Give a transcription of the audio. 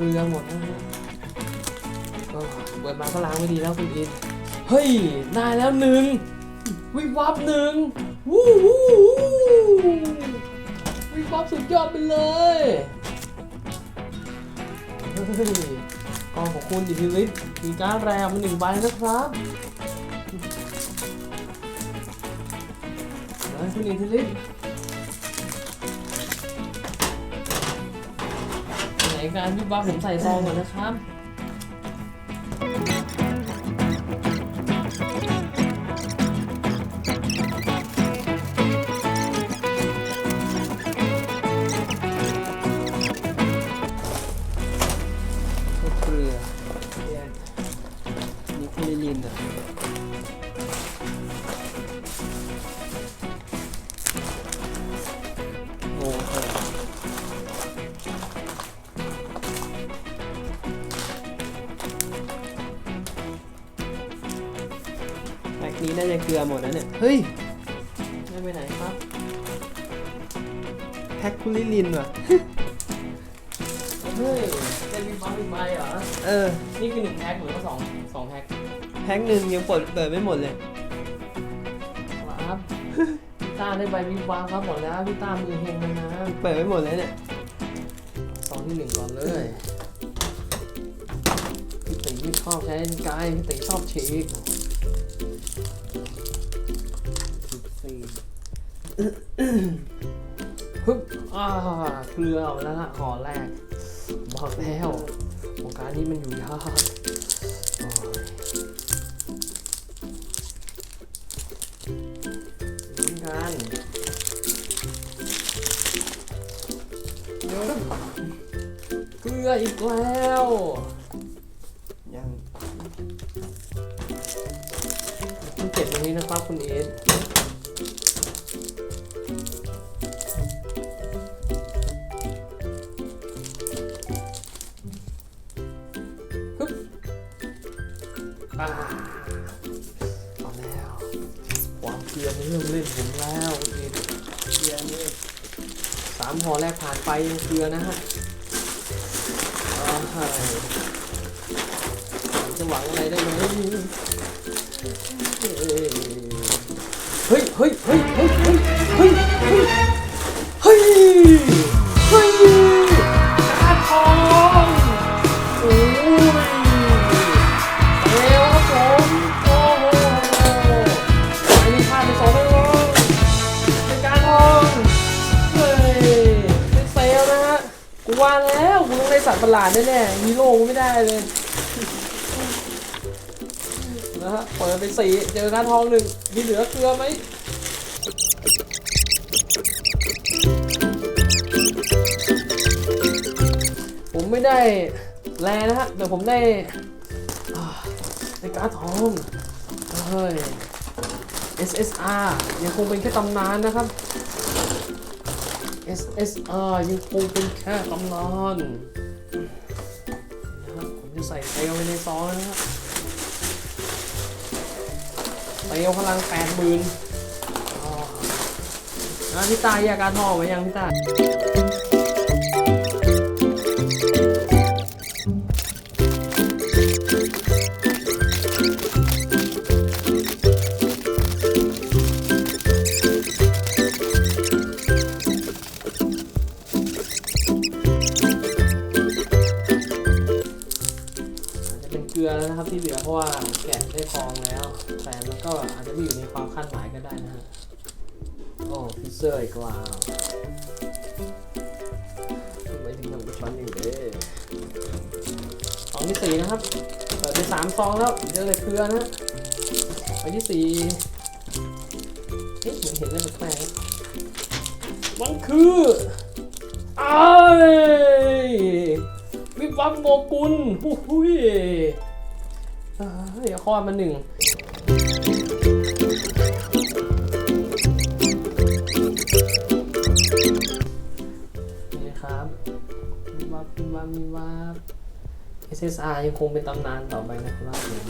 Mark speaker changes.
Speaker 1: กลือหมดนะฮะก็เปิดมาก็ล้างไม่ดีแล้วคุณอิน เฮ้ย ได้แล้วหนึ่ง วิบวับหนึ่งวู้วู้วู้วิบวับสุดยอดไปเลยเฮ้ยกองของคุณอิทธิฤทธิ์มีการแรมหนึ่งใบนะครับแล้วคุณอิทธิฤทธิ์ การวิบวับผมใส่ซองก่อนนะครับเกลือนี่คุลิลินอะ นี้น่าจะเกลือหมดแล้วเนี่ย เฮ้ยได้ไปไหนครับ แพ็คคุลิลินว่ะ เฮ้ยเป็นมีมาเป็นใบเหรอ
Speaker 2: เออ
Speaker 1: นี่คือหนึ่งแพ็คหรือว่าสองสองแพ็ค
Speaker 2: แพ็คหนึ่งยังเปิดเปิดไม่หมดเลย
Speaker 1: ครับพี่ต้าได้ใบวิบวางครับหมดแล้วพี่ต้ามือเฮงนะนะ
Speaker 2: เปิดไม่หมดเลยเนี่ย
Speaker 1: ซองที่หนึ่งก่อนเลยพี่ตีชอบใช้กายพี่ตีชอบฉีกีฮึบอ่าเกลือออาแล้วฮะห่อแรก บอกแล้ววงการนี้มันอยู่ยากโอ้ยลุ้นกันเกลืออีกแล้ว
Speaker 2: ยัง
Speaker 1: คุณเก็บตรงนี้นะครับคุณเอส อ่าเอาแล้วความเกลือในเรื่องเล่นผมแล้วคุณเอสเกลือนี่สามหอแรกผ่านไปยังเกลือนะฮะจะหวังอะไรได้ไหมเฮ้ยเฮ้ยเฮ้ยเฮ้ย หลาดแน่ๆฮีโร่กูไม่ได้เลยนะฮะเปิดไปสี่เจอการทองหนึ่งมีเหลือเกลือไหมผมไม่ได้แลนะฮะแต่ผมได้ได้การดทองเฮ้ย SSR ยังคงเป็นแค่ตำนานนะครับ SSR ยังคงเป็นแค่ตำนาน นะครับผมจะใส่เตลไว้ในซองนะครับเตลพลังแปดหมื่นนะพี่ตาแยกการท่อไว้ยังพี่ตา ที่เหลือเพราะว่าแกะได้ทองแล้ว แต่มันก็อาจจะไม่อยู่ในความคาดหมายก็ได้นะฮะโอ้พิเซอร์อีกแล้วทำไมถึงทำกับฉันอย่างนี้ซองที่สี่นะครับเปิดไปสามซองแล้วเจอแต่เกลือนะฮะไปที่สี่เอ๊ะเหมือนเห็นอะไรแปลกๆมันคือไอ้ายวิบวับโมกุลหูหุย เดี๋ยเอาข้อมาหนึ่งนี่ครับมีวับมีวับมีวับ SSR ยังคงเป็นตำนานต่อไปนะครับผม